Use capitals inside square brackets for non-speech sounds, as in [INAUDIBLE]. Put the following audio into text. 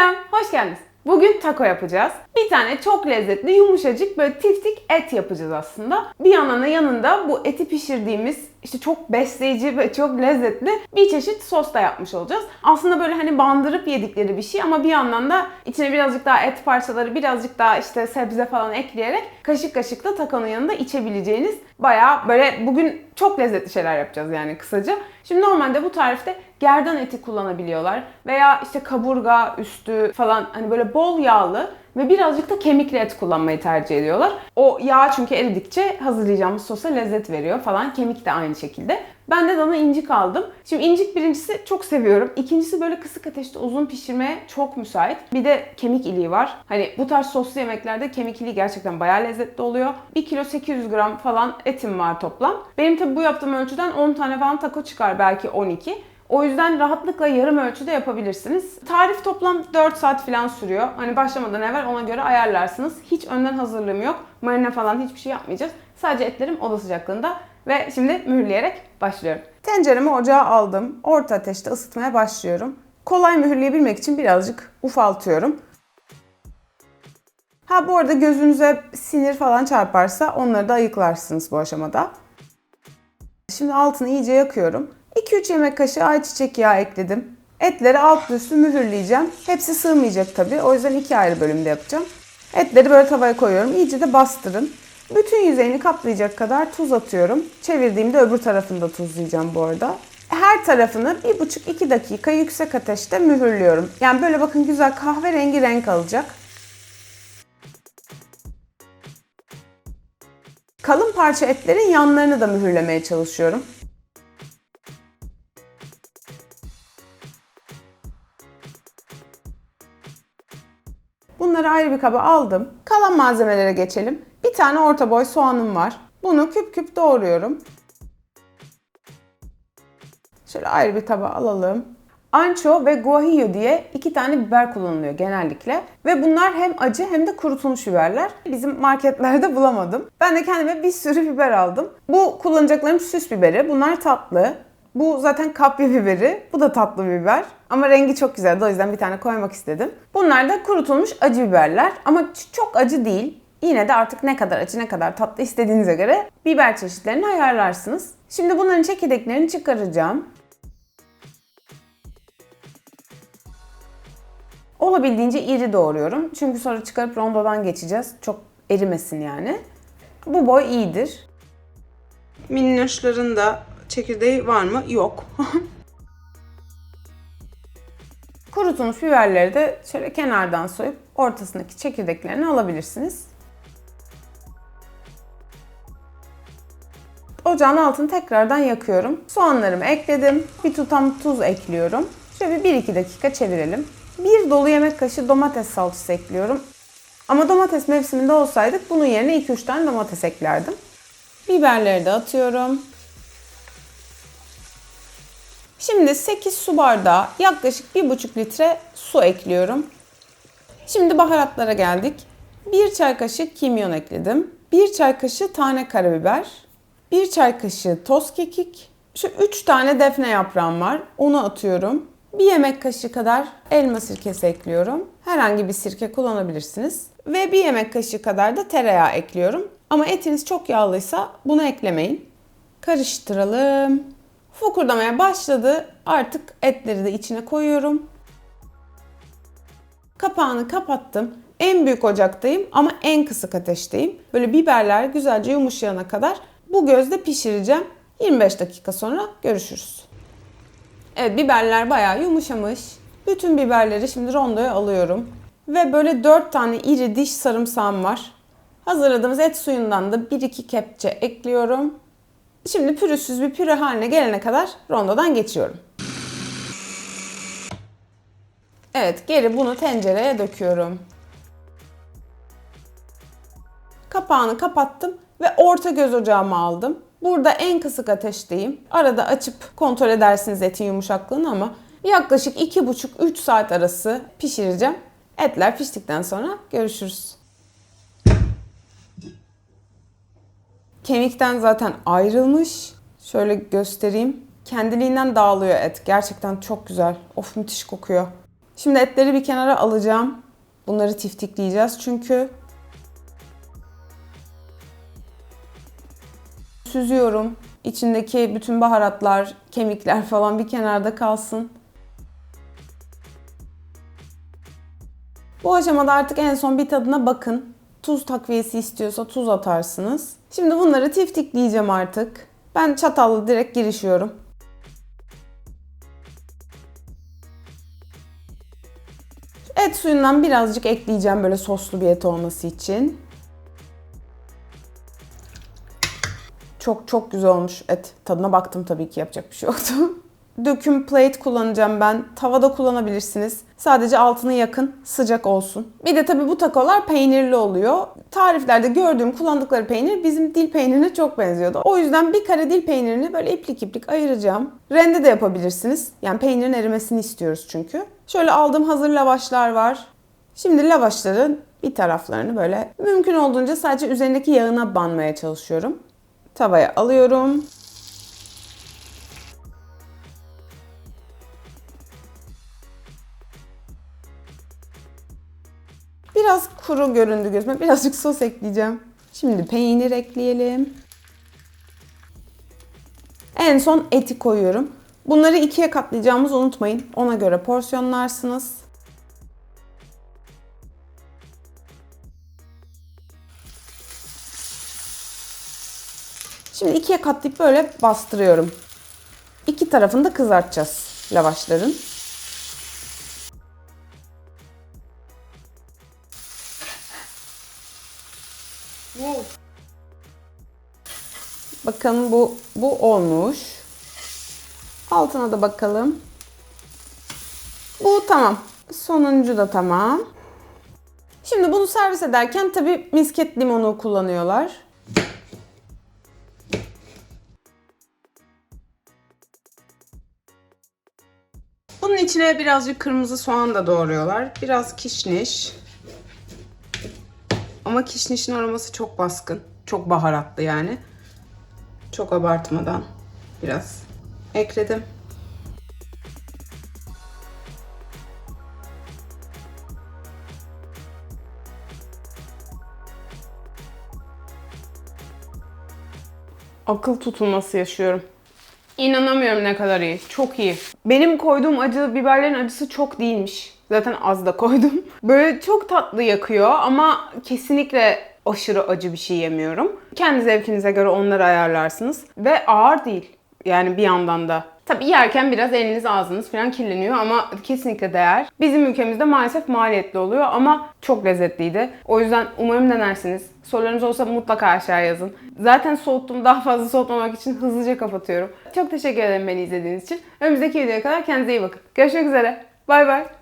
Selam, hoş geldiniz. Bugün taco yapacağız. Bir tane çok lezzetli, yumuşacık böyle tiftik et yapacağız aslında. Bir yandan da yanında bu eti pişirdiğimiz işte çok besleyici ve çok lezzetli bir çeşit sos da yapmış olacağız. Aslında böyle hani bandırıp yedikleri bir şey ama bir yandan da içine birazcık daha et parçaları, birazcık daha işte sebze falan ekleyerek kaşık kaşık da takonun yanında içebileceğiniz bayağı böyle bugün çok lezzetli şeyler yapacağız yani kısaca. Şimdi normalde bu tarifte gerdan eti kullanabiliyorlar veya işte kaburga üstü falan hani böyle bol yağlı ve birazcık da kemikli et kullanmayı tercih ediyorlar. O yağ çünkü eridikçe hazırlayacağımız sosa lezzet veriyor falan. Kemik de aynı şekilde. Ben de dana incik aldım. Şimdi incik birincisi çok seviyorum. İkincisi böyle kısık ateşte uzun pişirmeye çok müsait. Bir de kemik iliği var. Hani bu tarz soslu yemeklerde kemik iliği gerçekten bayağı lezzetli oluyor. 1 kilo 800 gram falan etim var toplam. Benim tabi bu yaptığım ölçüden 10 tane falan taco çıkar belki 12. O yüzden rahatlıkla yarım ölçüde yapabilirsiniz. Tarif toplam 4 saat falan sürüyor. Hani başlamadan evvel ona göre ayarlarsınız. Hiç önden hazırlığım yok. Marine falan hiçbir şey yapmayacağız. Sadece etlerim oda sıcaklığında. Ve şimdi mühürleyerek başlıyorum. Tenceremi ocağa aldım. Orta ateşte ısıtmaya başlıyorum. Kolay mühürleyebilmek için birazcık ufaltıyorum. Ha bu arada gözünüze sinir falan çarparsa onları da ayıklarsınız bu aşamada. Şimdi altını iyice yakıyorum. 2-3 yemek kaşığı ayçiçek yağı ekledim. Etleri alt üstü mühürleyeceğim. Hepsi sığmayacak tabii. O yüzden iki ayrı bölümde yapacağım. Etleri böyle tavaya koyuyorum. İyice de bastırın. Bütün yüzeyini kaplayacak kadar tuz atıyorum. Çevirdiğimde öbür tarafını da tuzlayacağım bu arada. Her tarafını 1,5-2 dakika yüksek ateşte mühürlüyorum. Yani böyle bakın güzel kahverengi renk alacak. Kalın parça etlerin yanlarını da mühürlemeye çalışıyorum. Bunları ayrı bir kaba aldım. Kalan malzemelere geçelim. Bir tane orta boy soğanım var. Bunu küp küp doğruyorum. Şöyle ayrı bir taba alalım. Ancho ve guajillo diye iki tane biber kullanılıyor genellikle. Ve bunlar hem acı hem de kurutulmuş biberler. Bizim marketlerde bulamadım. Ben de kendime bir sürü biber aldım. Bu kullanacaklarım süs biberi. Bunlar tatlı. Bu zaten kapya biberi. Bu da tatlı biber. Ama rengi çok güzeldi o yüzden bir tane koymak istedim. Bunlar da kurutulmuş acı biberler. Ama çok acı değil. Yine de artık ne kadar acı ne kadar tatlı istediğinize göre biber çeşitlerini ayarlarsınız. Şimdi bunların çekirdeklerini çıkaracağım. Olabildiğince iri doğruyorum. Çünkü sonra çıkarıp rondodan geçeceğiz. Çok erimesin yani. Bu boy iyidir. Minnoşların da çekirdeği var mı? Yok. [LAUGHS] Kurutulmuş biberleri de şöyle kenardan soyup ortasındaki çekirdeklerini alabilirsiniz. Ocağın altını tekrardan yakıyorum. Soğanlarımı ekledim. Bir tutam tuz ekliyorum. Şöyle bir 1-2 dakika çevirelim. Bir dolu yemek kaşığı domates salçası ekliyorum. Ama domates mevsiminde olsaydık bunun yerine 2-3 tane domates eklerdim. Biberleri de atıyorum. Şimdi 8 su bardağı yaklaşık 1,5 litre su ekliyorum. Şimdi baharatlara geldik. 1 çay kaşığı kimyon ekledim. 1 çay kaşığı tane karabiber. 1 çay kaşığı toz kekik. Şu 3 tane defne yaprağım var. Onu atıyorum. 1 yemek kaşığı kadar elma sirkesi ekliyorum. Herhangi bir sirke kullanabilirsiniz. Ve 1 yemek kaşığı kadar da tereyağı ekliyorum. Ama etiniz çok yağlıysa bunu eklemeyin. Karıştıralım. Fokurdamaya başladı. Artık etleri de içine koyuyorum. Kapağını kapattım. En büyük ocaktayım ama en kısık ateşteyim. Böyle biberler güzelce yumuşayana kadar bu gözde pişireceğim. 25 dakika sonra görüşürüz. Evet biberler bayağı yumuşamış. Bütün biberleri şimdi rondoya alıyorum. Ve böyle 4 tane iri diş sarımsağım var. Hazırladığımız et suyundan da 1-2 kepçe ekliyorum. Şimdi pürüzsüz bir püre haline gelene kadar rondodan geçiyorum. Evet, geri bunu tencereye döküyorum. Kapağını kapattım ve orta göz ocağıma aldım. Burada en kısık ateşteyim. Arada açıp kontrol edersiniz etin yumuşaklığını ama yaklaşık 2,5-3 saat arası pişireceğim. Etler piştikten sonra görüşürüz. Kemikten zaten ayrılmış. Şöyle göstereyim. Kendiliğinden dağılıyor et. Gerçekten çok güzel. Of müthiş kokuyor. Şimdi etleri bir kenara alacağım. Bunları tiftikleyeceğiz çünkü. Süzüyorum. İçindeki bütün baharatlar, kemikler falan bir kenarda kalsın. Bu aşamada artık en son bir tadına bakın. Tuz takviyesi istiyorsa tuz atarsınız. Şimdi bunları tiftikleyeceğim artık. Ben çatalla direkt girişiyorum. Et suyundan birazcık ekleyeceğim böyle soslu bir et olması için. Çok çok güzel olmuş et. Tadına baktım tabii ki yapacak bir şey yoktu. [LAUGHS] Döküm plate kullanacağım ben. Tavada kullanabilirsiniz. Sadece altını yakın, sıcak olsun. Bir de tabii bu takolar peynirli oluyor. Tariflerde gördüğüm kullandıkları peynir bizim dil peynirine çok benziyordu. O yüzden bir kare dil peynirini böyle iplik iplik ayıracağım. Rende de yapabilirsiniz. Yani peynirin erimesini istiyoruz çünkü. Şöyle aldığım hazır lavaşlar var. Şimdi lavaşların bir taraflarını böyle mümkün olduğunca sadece üzerindeki yağına banmaya çalışıyorum. Tavaya alıyorum. Biraz kuru göründü gözüme. Birazcık sos ekleyeceğim. Şimdi peynir ekleyelim. En son eti koyuyorum. Bunları ikiye katlayacağımızı unutmayın. Ona göre porsiyonlarsınız. Şimdi ikiye katlayıp böyle bastırıyorum. İki tarafını da kızartacağız lavaşların. Bakın bu bu olmuş. Altına da bakalım. Bu tamam. Sonuncu da tamam. Şimdi bunu servis ederken tabii misket limonu kullanıyorlar. Bunun içine birazcık kırmızı soğan da doğruyorlar. Biraz kişniş. Ama kişnişin aroması çok baskın. Çok baharatlı yani. Çok abartmadan biraz ekledim. Akıl tutulması yaşıyorum. İnanamıyorum ne kadar iyi. Çok iyi. Benim koyduğum acı biberlerin acısı çok değilmiş. Zaten az da koydum. [LAUGHS] Böyle çok tatlı yakıyor ama kesinlikle aşırı acı bir şey yemiyorum. Kendi zevkinize göre onları ayarlarsınız. Ve ağır değil. Yani bir yandan da. Tabii yerken biraz eliniz ağzınız falan kirleniyor ama kesinlikle değer. Bizim ülkemizde maalesef maliyetli oluyor ama çok lezzetliydi. O yüzden umarım denersiniz. Sorularınız olsa mutlaka aşağı yazın. Zaten soğuttum. Daha fazla soğutmamak için hızlıca kapatıyorum. Çok teşekkür ederim beni izlediğiniz için. Önümüzdeki videoya kadar kendinize iyi bakın. Görüşmek üzere. Bay bay.